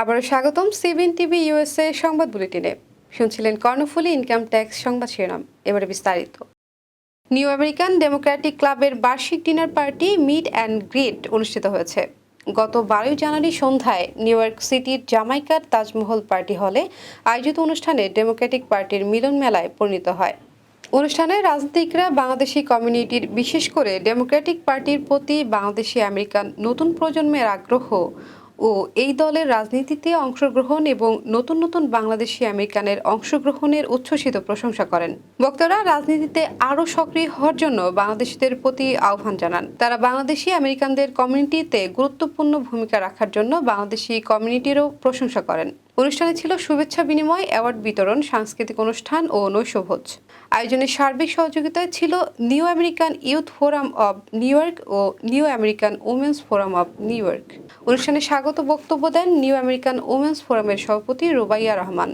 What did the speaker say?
আবারও স্বাগতম CBN TV USA সংবাদ বুলেটিনে। শুনছিলেন কর্ণফুলী ইনকাম ট্যাক্স সংবাদ শিরোনাম। এবারে বিস্তারিত। নিউ আমেরিকান ডেমোক্রেটিক ক্লাবের বার্ষিক dinner party meet and greet অনুষ্ঠিত হয়েছে। গত বারোই জানুয়ারি সন্ধ্যায় নিউ ইয়র্ক সিটির জামাইকার তাজমহল পার্টি হলে আয়োজিত অনুষ্ঠানে ডেমোক্রেটিক পার্টির মিলন মেলায় পরিণত হয়। অনুষ্ঠানে রাজনীতিকরা, বাংলাদেশি কমিউনিটির বিশেষ করে ডেমোক্রেটিক পার্টির প্রতি বাংলাদেশি আমেরিকান নতুন প্রজন্মের আগ্রহ ও এই দলের রাজনীতিতে অংশগ্রহণ এবং নতুন নতুন বাংলাদেশি আমেরিকানের অংশগ্রহণের উচ্ছ্বসিত প্রশংসা করেন। বক্তারা রাজনীতিতে আরও সক্রিয় হওয়ার জন্য বাংলাদেশিদের প্রতি আহ্বান জানান। তারা বাংলাদেশি আমেরিকানদের কমিউনিটিতে গুরুত্বপূর্ণ ভূমিকা রাখার জন্য বাংলাদেশি কমিউনিটিরও প্রশংসা করেন। অনুষ্ঠানে ছিল শুভেচ্ছা বিনিময়, অ্যাওয়ার্ড বিতরণ, সাংস্কৃতিক অনুষ্ঠান ও নৈশভোজ। আয়োজনের সার্বিক সহযোগিতায় ছিল New American youth forum of New York O New American women's forum of New York. অনুষ্ঠানে স্বাগত বক্তব্য দেন নিউ আমেরিকান ওমেন্স ফোরামের সভাপতি রুবাইয়া রহমান।